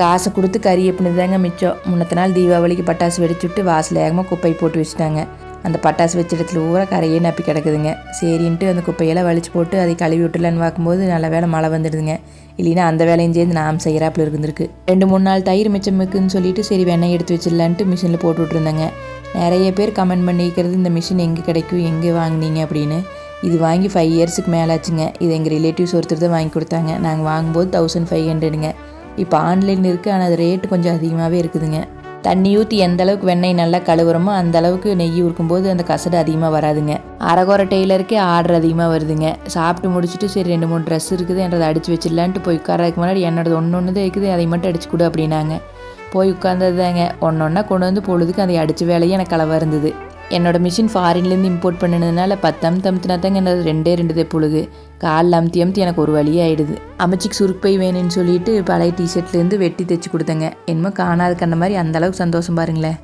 காசை கொடுத்து கறி எப்படின்னு தாங்க மிச்சம்? முன்னத்த நாள் தீபாவளிக்கு பட்டாசு வெடிச்சுட்டு வாசல் ஏகமாக குப்பை போட்டு வச்சுட்டாங்க. அந்த பட்டாசு வச்ச இடத்துல ஊரா கரையே நப்பி கிடக்குதுங்க. சரின்ட்டு அந்த குப்பையெல்லாம் வலிச்சு போட்டு அதை கழுவி விட்டுலான்னு பார்க்கும்போது நல்ல வேளை மழை வந்துடுதுங்க. இல்லைன்னா அந்த வேலையும் சேர்ந்து நாம் செய்கிறாப்புல இருந்திருக்கு. ரெண்டு மூணு நாள் தயிர் மிச்சம் இருக்குன்னு சொல்லிட்டு சரி வெண்ணெய் எடுத்து வச்சிடலான்ட்டு மிஷினில் போட்டு விட்டுருந்தாங்க. நிறைய பேர் கமெண்ட் பண்ணிக்கிறது இந்த மிஷின் எங்கே கிடைக்கும்? எங்கே வாங்குனீங்க? அப்படின்னு. இது வாங்கி ஃபைவ் இயர்ஸுக்கு மேலே ஆச்சுங்க இது எங்கள் ரிலேட்டிவ்ஸ் ஒருத்தர் தான் வாங்கி கொடுத்தாங்க. நாங்கள் வாங்கும்போது தௌசண்ட் ஃபைவ் ஹண்ட்ரடுங்க இப்போ ஆன்லைன் இருக்குது ஆனால் அது ரேட்டு கொஞ்சம் அதிகமாகவே இருக்குதுங்க. தண்ணி ஊற்றி எந்த அளவுக்கு வெண்ணெய் நல்லா கழுவுறோமோ அந்த அளவுக்கு நெய் ஊறுக்கும்போது அந்த கசடு அதிகமாக வராதுங்க. அரகுறை டெய்லருக்கே ஆர்டர் அதிகமாக வருதுங்க. சாப்பிட்டு முடிச்சுட்டு சரி ரெண்டு மூணு ட்ரெஸ் இருக்குது என்றதை அடித்து வச்சிடலான்ட்டு போய் உட்காரதுக்கு முன்னாடி என்னோடது ஒன்று ஒன்று தான் இருக்குது அதை மட்டும் அடிச்சு கொடு அப்படின்னாங்க. போய் உட்காந்ததுதாங்க ஒன்று ஒன்றா கொண்டு வந்து பொழுதுக்கு அதை அடித்த வேலையும் எனக்கு அளவாக இருந்தது. என்னோட மிஷின் ஃபாரின்லேருந்து இம்போர்ட் பண்ணினதுனால பத்து அமுத்து அமுத்தினா தாங்க என்னது ரெண்டே ரெண்டு பொழுது காலில் அமுத்தி அமுத்தி எனக்கு ஒரு வழியே ஆகிடுது அமைச்சிக்கு சுருக்கு போய் வேணும்னு சொல்லிட்டு பழைய டிஷர்ட்லேருந்து வெட்டி தைச்சி கொடுத்தேங்க. என்னமோ காணாத கண்ட மாதிரி அந்த அளவுக்கு சந்தோஷம் பாருங்களேன்.